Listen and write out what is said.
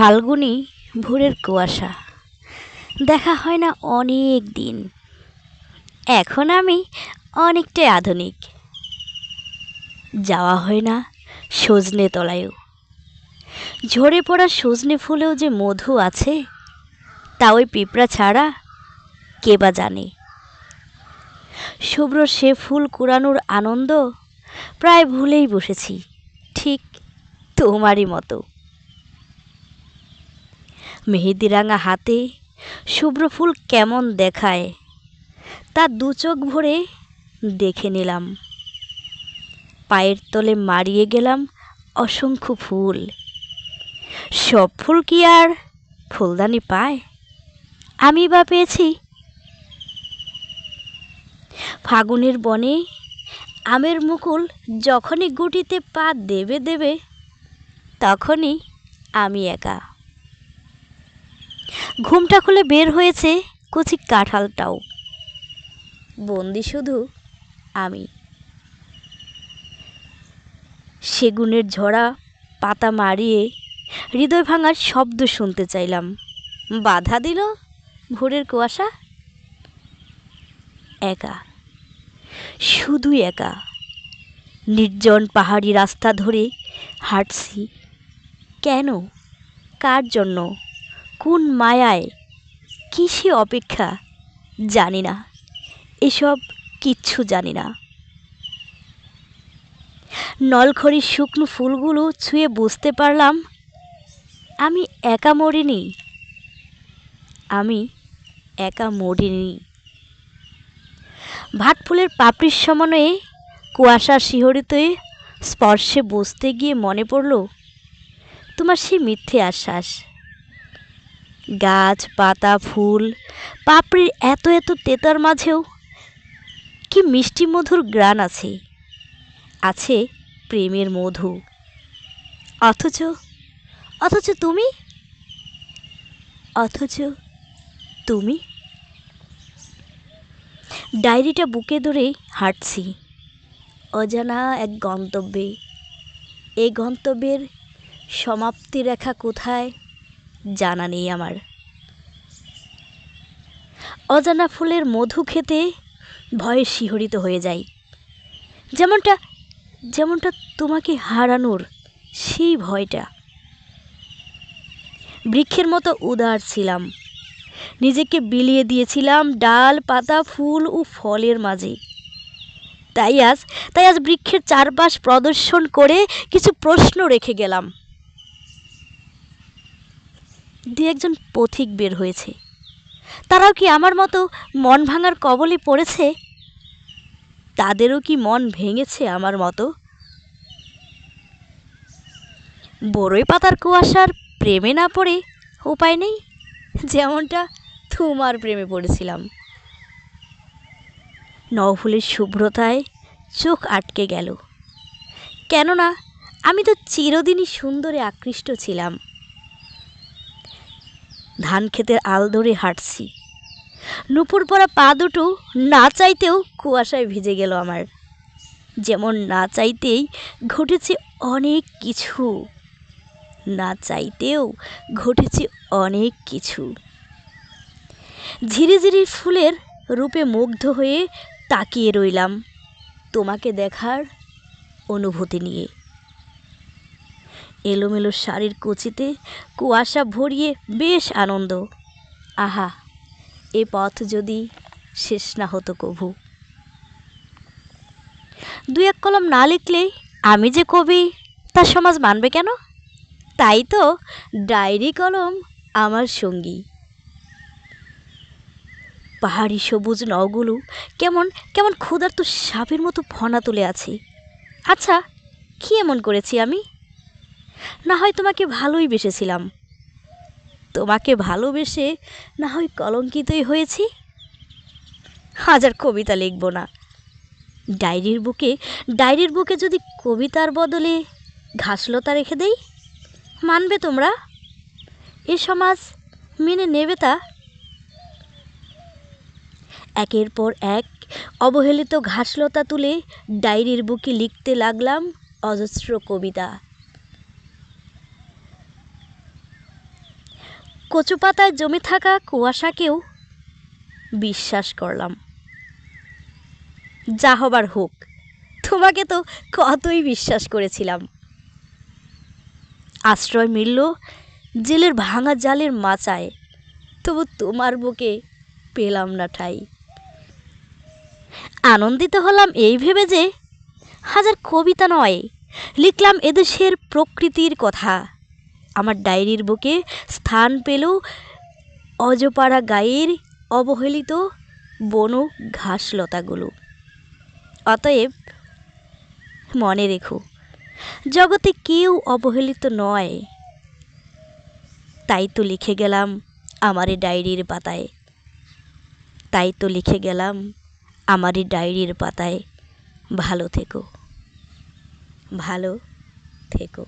ফাল্গুনি, ভোরের কুয়াশা। দেখা হয় না অনেক দিন। এখন আমি অনেকটাই আধুনিক। যাওয়া হয় না সজনে তলায়ও। ঝরে পড়া সজনে ফুলেও যে মধু আছে, তা ওই পিঁপড়া ছাড়া কে বা জানে? শুভ্র সে ফুল কুড়ানোর আনন্দ প্রায় ভুলেই বসেছি, ঠিক তোমারই মতো। মেহেদিরাঙা হাতে শুভ্র ফুল কেমন দেখায় তা দু চোখ ভরে দেখে নিলাম। পায়ের তলে মারিয়ে গেলাম অসংখ্য ফুল। সব ফুল কি আর ফুলদানি পায়? আমি বা পেয়েছি? ফাগুনের বনে আমের মুকুল যখনই গুটিতে পা দেবে দেবে, তখনই আমি একা। ঘুমটা খুলে বের হয়েছে কচি কাঁঠালটাও। বন্দি শুধু আমি। সেগুনের ঝরা, পাতা মারিয়ে, হৃদয় ভাঙার শব্দ শুনতে চাইলাম। বাধা দিল ভোরের কুয়াশা? একা। শুধু একা। নির্জন পাহাড়ি রাস্তা ধরে হাঁটছি। কেন? কার জন্য? কোন মায়ায়? কিসে অপেক্ষা? জানি না এসব কিচ্ছু জানি না নলখড়ির শুকনো ফুলগুলো ছুঁয়ে বুঝতে পারলাম, আমি একা মরিনি। আমি একা মরিনি। ভাট ফুলের পাপড়ির সমন্বয়ে কুয়াশার শিহরিতে স্পর্শে বসতে গিয়ে মনে পড়ল, তোমার সেই মিথ্যে আশ্বাস। গাছ, পাতা, ফুল। পাপড়ির এত এত তেতার মাঝেও কি মিষ্টি মধুর গ্রান আছে। আছে প্রেমের মধু। অথচ অথচ তুমি? অথচ তুমি? ডায়েরিটা বুকে ধরে হাঁটছি। অজানা এক গন্তব্যে। এই গন্তব্যের সমাপ্তি রেখা কোথায়? জানা নেই আমার। অজানা ফুলের মধু খেতে ভয়ে শিহরিত হয়ে যাই। যেমনটা যেমনটা তোমাকে হারানোর সেই ভয়টা। বৃক্ষের মতো উদার ছিলাম। নিজেকে বিলিয়ে দিয়েছিলাম ডাল, পাতা, ফুল ও ফলের মাঝে। তাই আজ তাই আজ বৃক্ষের চারপাশ প্রদর্শন করে কিছু প্রশ্ন রেখে গেলাম। দু একজন পথিক বের হয়েছে। তারাও কি আমার মতো মন ভাঙার কবলে পড়েছে? তাদেরও কি মন ভেঙেছে আমার মতো? বড়ই পাতার কুয়াশার প্রেমে না পড়ে উপায় নেই, যেমনটা তোমার প্রেমে পড়েছিলাম। নভুলের শুভ্রতায় চোখ আটকে গেল। কেননা, আমি তো চিরদিনই সুন্দরে আকৃষ্ট ছিলাম। ধান ক্ষেতের আল ধরে হাঁটছি। নুপুর পরা পা দুটো না চাইতেও কুয়াশায় ভিজে গেল আমার। যেমন না চাইতেই ঘটেছে অনেক কিছু। না চাইতেও ঘটেছে অনেক কিছু। ঝিরিঝিরি ফুলের রূপে মুগ্ধ হয়ে তাকিয়ে রইলাম। তোমাকে দেখার অনুভূতি নিয়ে। এলোমেলো শাড়ির কুচিতে কুয়াশা ভরিয়ে বেশ আনন্দ। আহা, এ পথ যদি শেষ না হতো কভু। দু এক কলম না লিখলে আমি যে কবি, তা সমাজ মানবে কেন? তাই তো ডায়েরি কলম আমার সঙ্গী। পাহাড়ি সবুজ নগুলো কেমন কেমন ক্ষুধার্ত সাপের মতো ফনা তুলে আছে। আচ্ছা কী এমন করেছি আমি? না হয় তোমাকে ভালোই বেসেছিলাম। তোমাকে ভালোবেসে না হয় কলঙ্কিতই হয়েছি? হাজার কবিতা লিখব না। ডায়েরির বুকে ডায়েরির বুকে যদি কবিতার বদলে ঘাসলতা রেখে দেই? মানবে তোমরা? এ সমাজ মেনে নেবে তা? একের পর এক অবহেলিত ঘাসলতা তুলে ডায়েরির বুকে লিখতে লাগলাম অজস্র কবিতা। কচু পাতায় জমে থাকা কুয়াশাকেও বিশ্বাস করলাম। যা হবার হোক, তোমাকে তো কতই বিশ্বাস করেছিলাম। আশ্রয় মিলল জেলের ভাঙা জালের মাচায়, তবু তোমার বুকে পেলাম না ঠাই। আনন্দিত হলাম এই ভেবে যে হাজার কবিতা নয়, লিখলাম এদেশের প্রকৃতির কথা। আমার ডায়েরির বুকে স্থান পেল অজপাড়া গায়ের অবহেলিত বন ঘাসলতাগুলো। অতএব মনে রেখো, জগতে কেউ অবহেলিত নয়। তাই তো লিখে গেলাম আমার এই ডায়েরির পাতায়। তাই তো লিখে গেলাম আমার এই ডায়েরির পাতায়। ভালো থেকো ভালো থেকো।